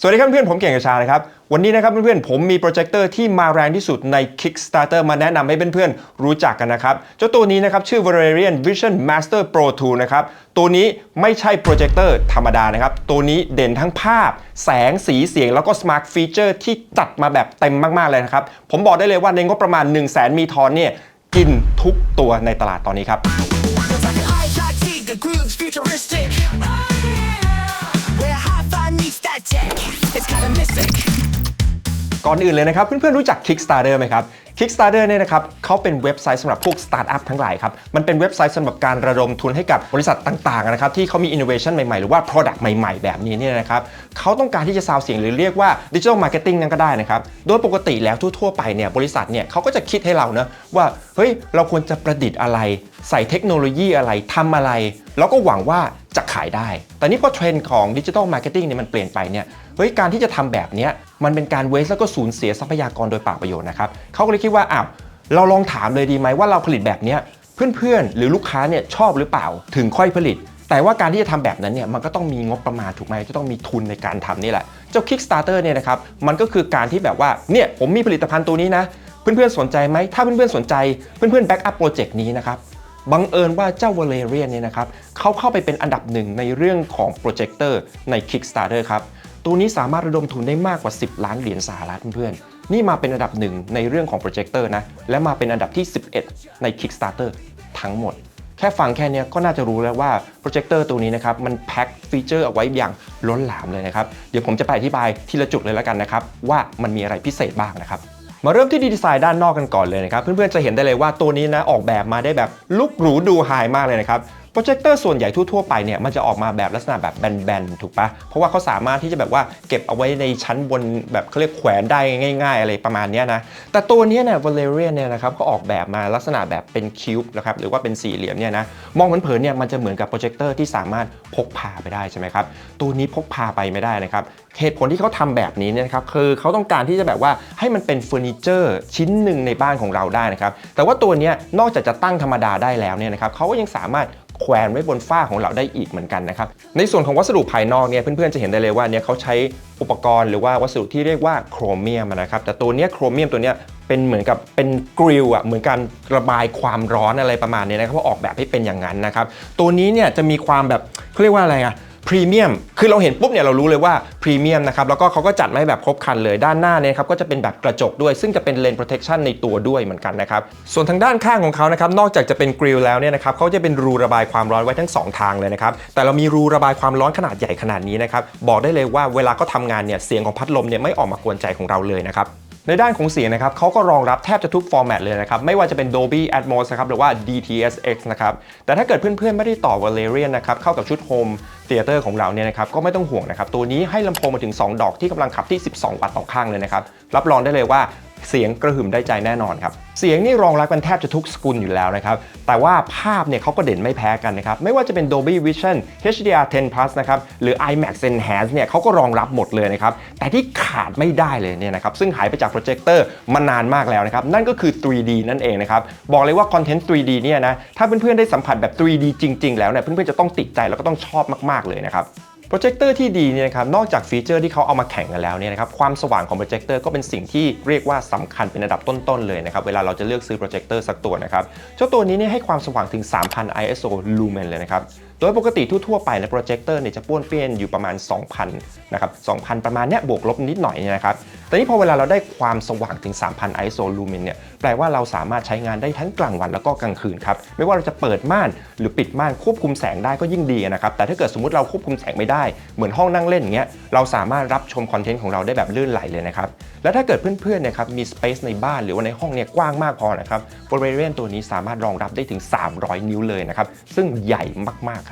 สวัสดีครับเพื่อนผมเก่งกระชานะครับ วันนี้นะครับเพื่อนๆผมมีโปรเจคเตอร์ที่มาแรงที่สุดใน Kickstarter มาแนะนำให้เพื่อนๆรู้จักกันนะครับ เจ้าตัวนี้นะครับชื่อ Valerian Vision Master Pro 2 นะครับ ตัวนี้ไม่ใช่โปรเจคเตอร์ธรรมดานะครับ ตัวนี้เด่นทั้งภาพ แสงสีเสียง แล้วก็ Smart Feature ที่จัดมาแบบเต็มมากๆเลยนะครับ ผมบอกได้เลยว่าในงบประมาณ 1 0 0 0 0แสนมีทอนเนี่ยกินทุกตัวในตลาดตอนนี้ครับ ก่อนอื่นเลยนะครับเพื่อนๆรู้จัก Kickstarter ไหมครับ Kickstarter เนี่ยนะครับเขาเป็นเว็บไซต์สำหรับพวกสตาร์ทอัพทั้งหลายครับ มันเป็นเว็บไซต์สำหรับการระดมทุนให้กับบริษัทต่างๆนะครับที่เขามี innovation ใหม่ๆ หรือว่า product ใหม่ ๆ แบบนี้เนี่ยนะครับเขาต้องการที่จะซาวเสียงหรือเรียกว่า digital marketing นั่นก็ได้นะครับ โดยปกติแล้วทั่วๆไปเนี่ยบริษัทเนี่ยเขาก็จะคิดให้เรานะว่าเฮ้ยเราควรจะประดิษฐ์อะไร ใส่เทคโนโลยีอะไรทำอะไร แล้วก็หวังว่าจะขายได้ แต่นี่พอเทรนด์ของดิจิทัลมาร์เก็ตติ้งเนี่ยมันเปลี่ยนไปเนี่ย เฮ้ย การที่จะทำแบบนี้มันเป็นการเวสแล้วก็สูญเสียทรัพยากรโดยเปล่าประโยชน์นะครับ เขาก็เลยคิดว่าอ้าวเราลองถามเลยดีไหมว่าเราผลิตแบบนี้เพื่อนๆ หรือลูกค้าเนี่ยชอบหรือเปล่าถึงค่อยผลิต แต่ว่าการที่จะทำแบบนั้นเนี่ยมันก็ต้องมีงบประมาณถูกไหมจะต้องมีทุนในการทำนี่แหละ เจ้า Kickstarter เนี่ยนะครับมันก็คือการที่แบบว่าเนี่ยผมมีผลิตภัณฑ์ตัวนี้นะเพื่อนๆสนใจไหมถ้าเพื่อนๆสนใจเพื่อนๆแบ็กอัพโปรเจกต์นี้นะครับบังเอิญว่าเจ้า Valerian เนี่ยนะครับเขาเข้าไปเป็นอันดับหนึ่งในเรื่องของโปรเจคเตอร์ใน Kickstarter ครับตัวนี้สามารถระดมทุนได้มากกว่า 10 ล้านเหรียญสหรัฐเพื่อนๆ นี่มาเป็นอันดับหนึ่งในเรื่องของโปรเจคเตอร์นะ และมาเป็นอันดับที่ 11 ใน Kickstarter ทั้งหมด แค่ฟังแค่นี้ก็น่าจะรู้แล้วว่าโปรเจคเตอร์ตัวนี้นะครับ มันแพ็คฟีเจอร์เอาไว้อย่างล้นหลามเลยนะครับ เดี๋ยวผมจะไปอธิบายทีละจุดเลยแล้วกันนะครับ ว่ามันมีอะไรพิเศษบ้างนะครับมาเริ่มที่ดีไซน์ด้านนอกกันก่อนเลยนะครับ เพื่อนๆจะเห็นได้เลยว่าตัวนี้นะออกแบบมาได้แบบลุกหรูดูไฮมากเลยนะครับ โปรเจคเตอร์ส่วนใหญ่ทั่วๆไปเนี่ยมันจะออกมาแบบลักษณะแบบแบนๆถูกปะเพราะว่าเขาสามารถที่จะแบบว่าเก็บเอาไว้ในชั้นบนแบบเขาเรียกแขวนได้ง่าย ๆ อะไรประมาณนี้นะ แต่ตัวนี้เนี่ย Valerian เนี่ยนะครับก็ออกแบบมาลักษณะแบบเป็นคิวบ์นะครับหรือว่าเป็นสี่เหลี่ยมเนี่ยนะมองเผินๆเนี่ยมันจะเหมือนกับโปรเจคเตอร์ที่สามารถพกพาไปได้ใช่ไหมครับตัวนี้พกพาไปไม่ได้นะครับเหตุผลที่เขาทำแบบนี้เนี่ยนะครับคือเขาต้องการที่จะแบบว่าให้มันเป็นเฟอร์นิเจอร์ชิ้นหนึ่งในบ้านของเราได้นะครับแต่ว่าตัวนี้นอกจากจะตั้งธรรมดาได้แล้วเนี่ยนะครับเขาก็ยังสามารถ แขวนไว้บนฝ้าของเราได้อีกเหมือนกันนะครับ ในส่วนของวัสดุภายนอกเนี่ยเพื่อนๆจะเห็นได้เลยว่าเนี่ยเขาใช้อุปกรณ์หรือว่าวัสดุที่เรียกว่าโครเมียมนะครับแต่ตัวเนี้ยโครเมียมตัวเนี้ยเป็นเหมือนกับเป็นกริลอะเหมือนการระบายความร้อนอะไรประมาณนี้นะครับเพราะออกแบบให้เป็นอย่างนั้นนะครับตัวนี้เนี่ยจะมีความแบบเขาเรียกว่าอะไรอะ พรีเมียมคือเราเห็นปุ๊บเนี่ยเรารู้เลยว่าพรีเมียมนะครับแล้วก็เขาก็จัดมาให้แบบครบครันเลยด้านหน้าเนี่ยครับก็จะเป็นแบบกระจกด้วย ซึ่งจะเป็นเลน protection ในตัวด้วยเหมือนกันนะครับส่วนทางด้านข้างของเขานะครับนอกจากจะเป็นกริลแล้วเนี่ยนะครับเขาจะเป็นรูระบายความร้อนไว้ทั้ง 2 ทางเลยนะครับแต่เรามีรูระบายความร้อนขนาดใหญ่ขนาดนี้นะครับบอกได้เลยว่าเวลาเขาทำงานเนี่ยเสียงของพัดลมเนี่ยไม่ออกมากวนใจของเราเลยนะครับ ในด้านของเสียงนะครับเขาก็รองรับแทบจะทุกฟอร์แมตเลยนะครับ ไม่ว่าจะเป็น Dolby Atmos นะครับหรือว่า DTS:X นะครับ แต่ถ้าเกิดเพื่อนๆ ไม่ได้ต่อ Valerian นะครับ เข้ากับชุด Home Theater ของเราเนี่ยนะครับ ก็ไม่ต้องห่วงนะครับ ตัวนี้ให้ลำโพงมาถึง 2 ดอกที่กำลังขับที่ 12 วัตต์ต่อข้างเลยนะครับ รับรองได้เลยว่า เสียงกระหึ่มได้ใจแน่นอนครับ เสียงนี่รองรับกันแทบจะทุกสกุลอยู่แล้วนะครับ แต่ว่าภาพเนี่ยเขาก็เด่นไม่แพ้กันนะครับ ไม่ว่าจะเป็น Dolby Vision HDR10 Plus นะครับ หรือ IMAX Enhance เนี่ยเขาก็รองรับหมดเลยนะครับ แต่ที่ขาดไม่ได้เลยเนี่ยนะครับ ซึ่งหายไปจากโปรเจคเตอร์มานานมากแล้วนะครับ นั่นก็คือ 3D นั่นเองนะครับ บอกเลยว่าคอนเทนต์ 3D เนี่ยนะ ถ้าเพื่อนๆได้สัมผัสแบบ 3D จริง ๆ แล้วเนี่ย เพื่อนๆจะต้องติดใจแล้วก็ต้องชอบมาก ๆ เลยนะครับ รเจคเตอร์ที่ดีเนี่ยนะครับนอกจากฟีเจอร์ที่เขาเอามาแข่งกันแล้วเนี่ยนะครับความสว่างของโปรเจคเตอร์ก็เป็นสิ่งที่เรียกว่าสำคัญเป็นระดับต้นๆเลยนะครับเวลาเราจะเลือกซื้อโปรเจคเตอร์สักตัวนะครับเจ้าตัวนี้เนี่ยให้ความสว่างถึง 3,000 ISO lumen เลยนะครับ โดยปกติทั่วๆไปในโปรเจคเตอร์เนี่ยจะป้วนเปี้ยนอยู่ประมาณ 2,000นะครับ2,000 ประมาณเนี้ยบวกลบนิดหน่อยเนี่ยนะครับแต่นี่พอเวลาเราได้ความสว่างถึง 3,000 ISO lumen เนี่ยแปลว่าเราสามารถใช้งานได้ทั้งกลางวันแล้วก็กลางคืนครับไม่ว่าเราจะเปิดม่านหรือปิดม่านควบคุมแสงได้ก็ยิ่งดีนะครับแต่ถ้าเกิดสมมติเราควบคุมแสงไม่ได้เหมือนห้องนั่งเล่นอย่างเงี้ยเราสามารถรับชมคอนเทนต์ของเราได้แบบลื่นไหลเลยนะครับและถ้าเกิดเพื่อนๆเนะครับมีสเปซในบ้านหรือว่าในห้องเนี่ยกว้างมากพอนะครับ Valerian ตัวนี้สามารถรองรับได้ถึง 300 นิ้วเลยนะครับซึ่งใหญ่มาก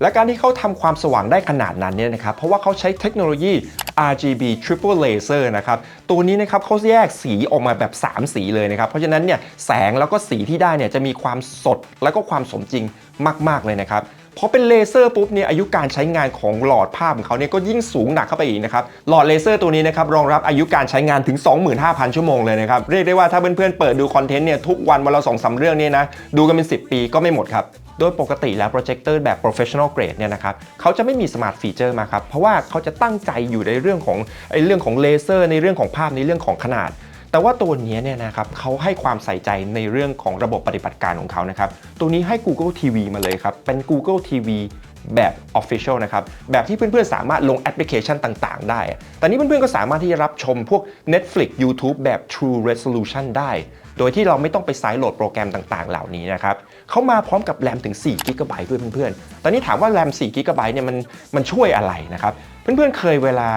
และการที่เขาทำความสว่างได้ขนาดนั้นเนี่ยนะครับเพราะว่าเขาใช้เทคโนโลยี RGB Triple Laser นะครับ ตัวนี้นะครับเขาแยกสีออกมาแบบ 3 สีเลยนะครับ เพราะฉะนั้นเนี่ยแสงแล้วก็สีที่ได้เนี่ยจะมีความสดแล้วก็ความสมจริงมาก ๆ เลยนะครับ พอเป็นเลเซอร์ปุ๊บเนี่ยอายุการใช้งานของหลอดภาพของเขาเนี่ยก็ยิ่งสูงหนักเข้าไปอีกนะครับหลอดเลเซอร์ตัวนี้นะครับรองรับอายุการใช้งานถึง 25,000 ชั่วโมงเลยนะครับเรียกได้ว่าถ้าเพื่อนๆเปิดดูคอนเทนต์เนี่ยทุกวันวันละสองสามเรื่องเนี่ยนะดูกันเป็น 10 ปีก็ไม่หมดครับโดยปกติแล้วโปรเจคเตอร์แบบ professional grade เนี่ยนะครับเขาจะไม่มีสมาร์ทฟีเจอร์มาครับ เพราะว่าเขาจะตั้งใจอยู่ในเรื่องของไอ้เรื่องของเลเซอร์ ในเรื่องของภาพในเรื่องของขนาด แต่ว่าตัวนี้เนี่ยนะครับเขาให้ความใส่ใจในเรื่องของระบบปฏิบัติการของเขานะครับ ตัวนี้ให้ Google TV มาเลยครับ เป็น Google TV แบบ Official นะครับ แบบที่เพื่อนๆ สามารถลงแอปพลิเคชันต่างๆ ได้ แต่นี้เพื่อนๆ ก็สามารถที่จะรับชมพวก Netflix YouTube แบบ True Resolution ได้ โดยที่เราไม่ต้องไปไซด์โหลดโปรแกรมต่างๆ เหล่านี้นะครับ เขามาพร้อมกับแรมถึง4 g b ด้วยเพื่อนๆ ตอนนี้ถามว่าแรม4 g b เนี่ยมันมันช่วยอะไรนะครับ เพื่อนๆ เคยเวลา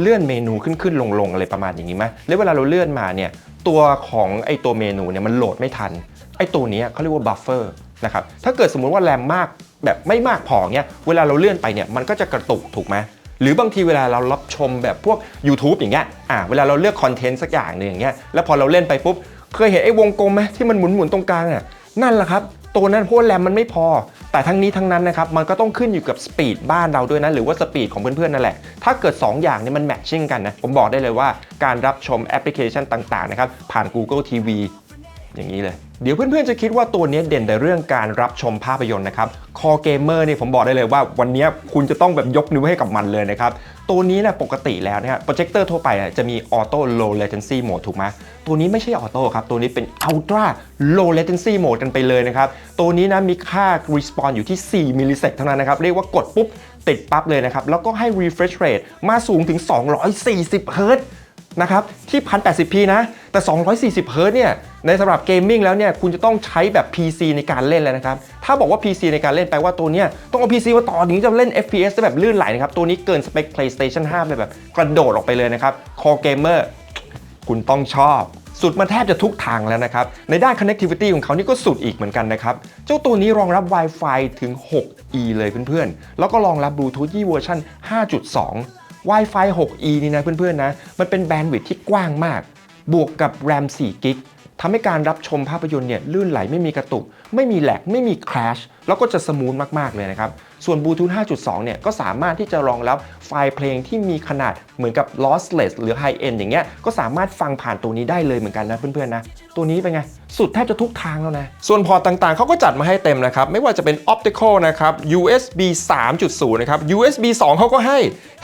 เลื่อนเมนูขึ้นขึ้นลงลงอะไรประมาณอย่างนี้ไหมแล้วเวลาเราเลื่อนมาเนี่ยตัวของไอตัวเมนูเนี่ยมันโหลดไม่ทัน ไอตัวนี้เขาเรียกว่าบัฟเฟอร์นะครับถ้าเกิดสมมุติว่าแรมมากแบบไม่มากพอเนี้ยเวลาเราเลื่อนไปเนี่ยมันก็จะกระตุกถูกไหมหรือบางทีเวลาเรารับชมแบบพวก YouTube อย่างเงี้ยอ่าเวลาเราเลือกคอนเทนต์สักอย่างหนึ่งอย่างเงี้ยแล้วพอเราเล่นไปปุ๊บเคยเห็นไอ้วงกลมไหมที่มันหมุนหมุนตรงกลางน่ะนั่นแหละครับ ตัวนั้นเพราะว่าแรมมันไม่พอ แต่ทั้งนี้ทั้งนั้นนะครับมันก็ต้องขึ้นอยู่กับสปีดบ้านเราด้วยนะหรือว่าสปีดของเพื่อนๆนั่นแหละถ้าเกิด 2 อย่างนี้มันแมทชิ่งกันนะผมบอกได้เลยว่าการรับชมแอปพลิเคชันต่างๆนะครับผ่าน Google TV อย่างนี้เลย เดี๋ยวเพื่อนๆจะคิดว่าตัวนี้เด่นแต่เรื่องการรับชมภาพยนตร์นะครับคอเกมเมอร์นี่ผมบอกได้เลยว่าวันนี้คุณจะต้องแบบยกนิ้วให้กับมันเลยนะครับ ตัวนี้นะปกติแล้วนะครับโปรเจคเตอร์ทั่วไปอะจะมีออโต้ low latency mode ถูกไหมตัวนี้ไม่ใช่ออโต้ครับ ตัวนี้เป็น ultra low latency mode กันไปเลยนะครับ ตัวนี้นะมีค่า response อยู่ที่ 4มิลลิเซกเท่านั้นนะครับ เรียกว่ากดปุ๊บติดปั๊บเลยนะครับ แล้วก็ให้ refresh rate มาสูงถึง 240เฮิรตซ์ นะครับที่ 1080p นะ แต่ 240เฮิรตซ์เนี่ย ในสำหรับเกมมิ่งแล้วเนี่ย คุณจะต้องใช้แบบ PC ในการเล่นแล้วนะครับ ถ้าบอกว่า PC ในการเล่นแปลว่าตัวเนี้ยต้องเอา PC มาต่อถึงจะเล่น FPS ได้แบบลื่นไหลนะครับ ตัวนี้เกินสเปค PlayStation 5 ไปแบบกระโดดออกไปเลยนะครับ Core Gamer คุณต้องชอบ สุดมาแทบจะทุกทางแล้วนะครับ ในด้าน connectivity ของเขานี่ก็สุดอีกเหมือนกันนะครับ เจ้าตัวนี้รองรับ Wi-Fi ถึง 6E เลยเพื่อนๆ แล้วก็รองรับ Bluetooth ที่เวอร์ชัน5.2 Wi-Fi 6E นี่นะเพื่อนๆนะ มันเป็นแบนด์วิดท์ที่กว้างมาก บวกกับ RAM 4กิกทำให้การรับชมภาพยนตร์เนี่ยลื่นไหลไม่มีกระตุก ไม่มีแหลกไม่มีคราชแล้วก็จะสมูทมากๆเลยนะครับ ส่วน Bluetooth 5.2 เนี่ยก็สามารถที่จะรองรับไฟล์เพลงที่มีขนาดเหมือนกับ lossless หรือ high end อย่างเงี้ยก็สามารถฟังผ่านตัวนี้ได้เลยเหมือนกันนะเพื่อนๆนะ ตัวนี้เป็นไง สุดแทบจะทุกทางแล้วนะ ส่วนพอร์ตต่างๆ เขาก็จัดมาให้เต็มนะครับ ไม่ว่าจะเป็น optical นะครับ USB 3.0 นะครับ USB 2 เขาก็ให้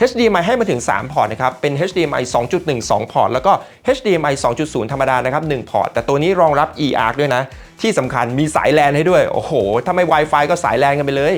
HDMI ให้มาถึง 3 พอร์ตนะครับ เป็น HDMI 2.1 2 พอร์ต แล้วก็ HDMI 2.0 ธรรมดานะครับ 1 พอร์ต แต่ตัวนี้รองรับ eARC ด้วยนะ ที่สำคัญมีสายแลนให้ด้วย โอ้โห ถ้าไม่ Wi-Fi ก็สายแลนกันไปเลย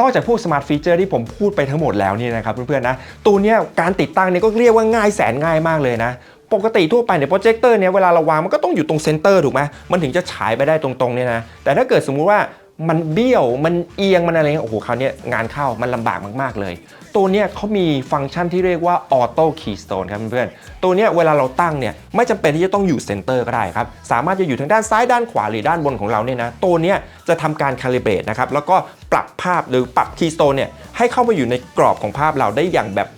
นอกจากพวกสมาร์ทฟีเจอร์ที่ผมพูดไปทั้งหมดแล้วเนี่ยนะครับเพื่อนๆนะตัวเนี้ยการติดตั้งเนี่ยก็เรียกว่าง่ายแสนง่ายมากเลยนะปกติทั่วไปเนี่ยโปรเจคเตอร์เนี่ยเวลาเราวางมันก็ต้องอยู่ตรงเซนเตอร์ถูกไหมมันถึงจะฉายไปได้ตรงๆเนี่ยนะแต่ถ้าเกิดสมมุติว่า มันเบี้ยวมันเอียงมันอะไรเงี้ยโอ้โหคราวนี้งานเข้ามันลำบากมากๆเลย ตัวเนี้ยเขามีฟังก์ชันที่เรียกว่า Auto Keystone ครับเพื่อนๆตัวเนี้ยเวลาเราตั้งเนี่ยไม่จำเป็นที่จะต้องอยู่เซนเตอร์ก็ได้ครับ สามารถจะอยู่ทางด้านซ้ายด้านขวาหรือด้านบนของเราเนี่ยนะตัวเนี้ยจะทำการ calibrate นะครับแล้วก็ปรับภาพหรือปรับ Keystone เนี่ยให้เข้ามาอยู่ในกรอบของภาพเราได้อย่างแบบ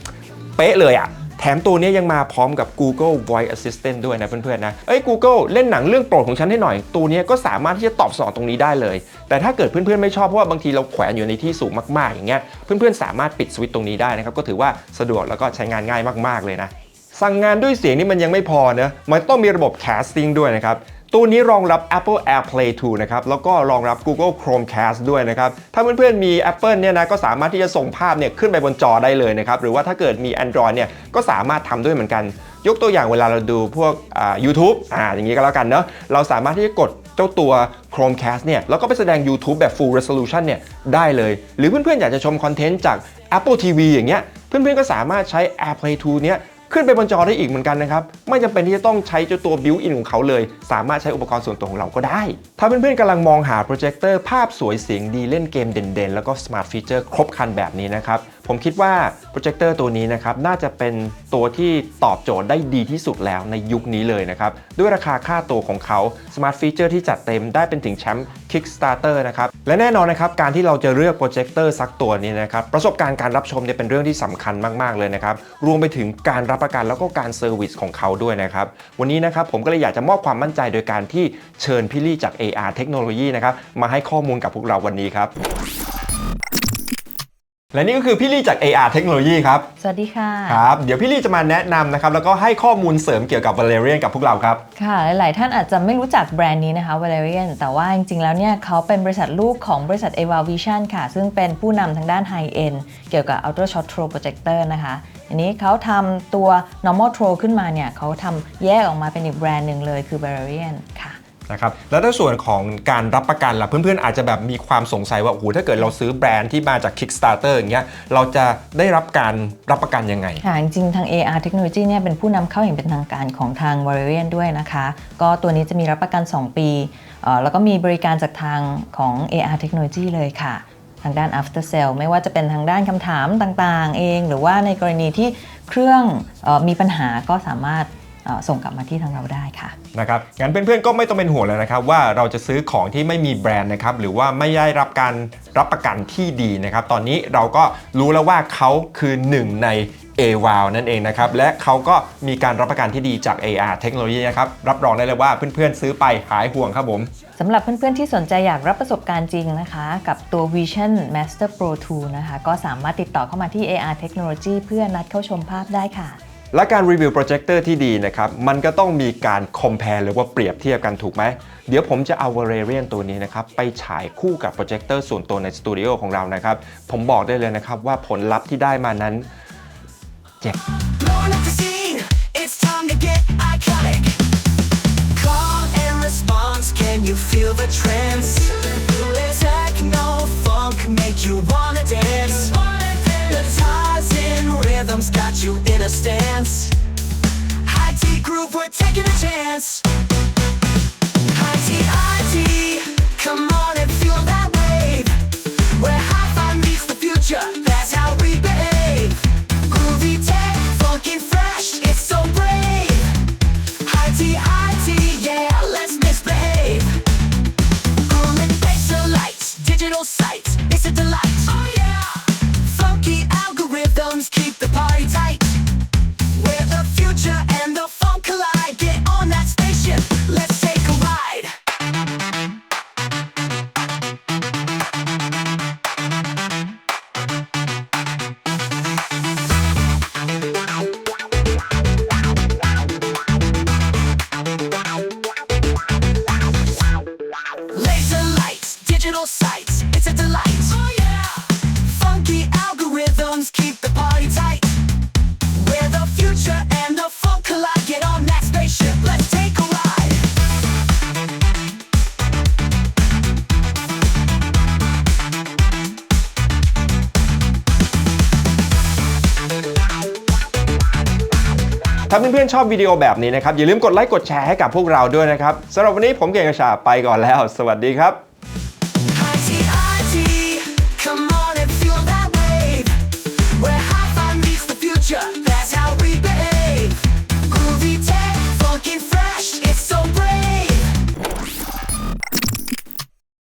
เป๊ะเลยอะแถมตัวนี้ยังมาพร้อมกับ Google Voice Assistant ด้วยนะเพื่อนๆนะเอ้ย Google เล่นหนังเรื่องโปรดของฉันให้หน่อย ตัวนี้ก็สามารถที่จะตอบสนองตรงนี้ได้เลย แต่ถ้าเกิดเพื่อนๆไม่ชอบเพราะว่าบางทีเราแขวนอยู่ในที่สูงมากๆอย่างเงี้ยเพื่อนๆสามารถปิดสวิตช์ตรงนี้ได้นะครับก็ถือว่าสะดวกแล้วก็ใช้งานง่ายมากๆเลยนะสั่งงานด้วยเสียงนี่มันยังไม่พอนะมันต้องมีระบบแคสติ้งด้วยนะครับ ตัวนี้รองรับ Apple AirPlay 2 นะครับ แล้วก็รองรับ Google Chromecast ด้วยนะครับ ถ้าเพื่อนๆมี Apple เนี่ยนะก็สามารถที่จะส่งภาพเนี่ยขึ้นไปบนจอได้เลยนะครับ หรือว่าถ้าเกิดมี Android เนี่ยก็สามารถทำด้วยเหมือนกัน ยกตัวอย่างเวลาเราดูพวกอ่า YouTube อ่าอย่างนี้ก็แล้วกันเนาะเราสามารถที่จะกดเจ้าตัว Chromecast เนี่ยแล้วก็ไปแสดง YouTube แบบ Full Resolution เนี่ยได้เลย หรือเพื่อนๆอยากจะชมคอนเทนต์จาก Apple TV อย่างเงี้ยเพื่อนๆก็สามารถใช้ AirPlay 2 เนี่ย ขึ้นไปบนจอได้อีกเหมือนกันนะครับ ไม่จำเป็นที่จะต้องใช้เจ้าตัวบิวอินของเขาเลย สามารถใช้อุปกรณ์ส่วนตัวของเราก็ได้ ถ้าเพื่อนๆกำลังมองหาโปรเจคเตอร์ภาพสวยเสียงดีเล่นเกมเด่นๆ แล้วก็สมาร์ทฟีเจอร์ครบครันแบบนี้นะครับ ผมคิดว่าโปรเจคเตอร์ตัวนี้นะครับน่าจะเป็นตัวที่ตอบโจทย์ได้ดีที่สุดแล้วในยุคนี้เลยนะครับ ด้วยราคาค่าตัวของเขาสมาร์ทฟีเจอร์ที่จัดเต็มได้เป็นถึงแชมป์ Kickstarter นะครับ และแน่นอนนะครับ การที่เราจะเลือกโปรเจคเตอร์สักตัวนี้นะครับ ประสบการณ์การรับชมเนี่ยเป็นเรื่องที่สำคัญมาก ๆ เลยนะครับ รวมไปถึงการรับประกันแล้วก็การเซอร์วิสของเขาด้วยนะครับ วันนี้นะครับผมก็เลยอยากจะมอบความมั่นใจโดยการที่เชิญพี่ลี่จาก AR เทคโนโลยีนะครับมาให้ข้อมูลกับพวกเราวันนี้ครับ และนี่ก็คือพี่ลี่จาก AR เทคโนโลยีครับ สวัสดีค่ะ ครับ เดี๋ยวพี่ลี่จะมาแนะนำนะครับ แล้วก็ให้ข้อมูลเสริมเกี่ยวกับ Valerian กับพวกเราครับ ค่ะ หลาย ๆ ท่านอาจจะไม่รู้จักแบรนด์นี้นะคะ Valerian แต่ว่าจริง ๆ แล้วเนี่ยเขาเป็นบริษัทลูกของบริษัท Eva Vision ค่ะ ซึ่งเป็นผู้นำทางด้าน High End เกี่ยวกับ Ultra Short Throw Projector นะคะอันนี้เขาทำตัว normal throw ขึ้นมาเนี่ยเขาทำแยกออกมาเป็นอีกแบรนด์หนึ่งเลยคือ Valerian ค่ะ นะครับแล้วในส่วนของการรับประกันล่ะเพื่อนๆอาจจะแบบมีความสงสัยว่าโอ้โหถ้าเกิดเราซื้อแบรนด์ที่มาจาก Kickstarter อย่างเงี้ยเราจะได้รับการรับประกันยังไง ค่ะ จริงๆ ทาง AR Technology เนี่ยเป็นผู้นำเข้าอย่างเป็นทางการของทาง v a r i a n ด้วยนะคะ ก็ตัวนี้จะมีรับประกัน 2 ปีเอ่อแล้วก็มีบริการจากทางของ AR Technology เลยค่ะ ทางด้าน after sale ไม่ว่าจะเป็นทางด้านคำถามต่างๆ เอง หรือว่าในกรณีที่เครื่องเออมีปัญหาก็สามารถ ส่งกลับมาที่ทางเราได้ค่ะนะครับงั้นเพื่อนๆก็ไม่ต้องเป็นห่วงเลยนะครับว่าเราจะซื้อของที่ไม่มีแบรนด์นะครับหรือว่าไม่ได้รับการรับประกันที่ดีนะครับตอนนี้เราก็รู้แล้วว่าเขาคือหนึ่งใน a w o w นั่นเองนะครับ และเขาก็มีการรับประกันที่ดีจาก AR เทคโนโลยีนะครับ รับรองได้เลยว่าเพื่อนๆ ซื้อไปหายห่วงครับผมสำหรับเพื่อนๆ ที่สนใจอยากรับประสบการณ์จริงนะคะ กับตัว Vision Master Pro 2 นะคะ ก็สามารถติดต่อเข้ามาที่ AR Technology เพื่อนัดเข้าชมภาพได้ค่ะ และการรีวิวโปรเจคเตอร์ที่ดีนะครับ มันก็ต้องมีการ compare หรือว่าเปรียบเทียบกันถูกไหม เดี๋ยวผมจะเอา Valerian ตัวนี้นะครับ ไปฉายคู่กับโปรเจคเตอร์ส่วนตัวในสตูดิโอของเรานะครับ ผมบอกได้เลยนะครับว่าผลลัพธ์ที่ได้มานั้น เจ็บ can you feel the trance? You in a stance. High T groove, we're taking a chance. High T, high T, come on and feel that wave. Where hi-fi meets the future, that's how we behave. Groovy tech, funky fresh, it's so brave. High T, high T, yeah, let's misbehave. Grooving facial lights, digital sights, it's a delight. The party tight. Where the future ถ้าเพื่อนๆชอบวิดีโอแบบนี้นะครับอย่าลืมกดไลค์กดแชร์ให้กับพวกเราด้วยนะครับสำหรับวันนี้ผมเก่งกระชาไปก่อนแล้ว สวัสดีครับ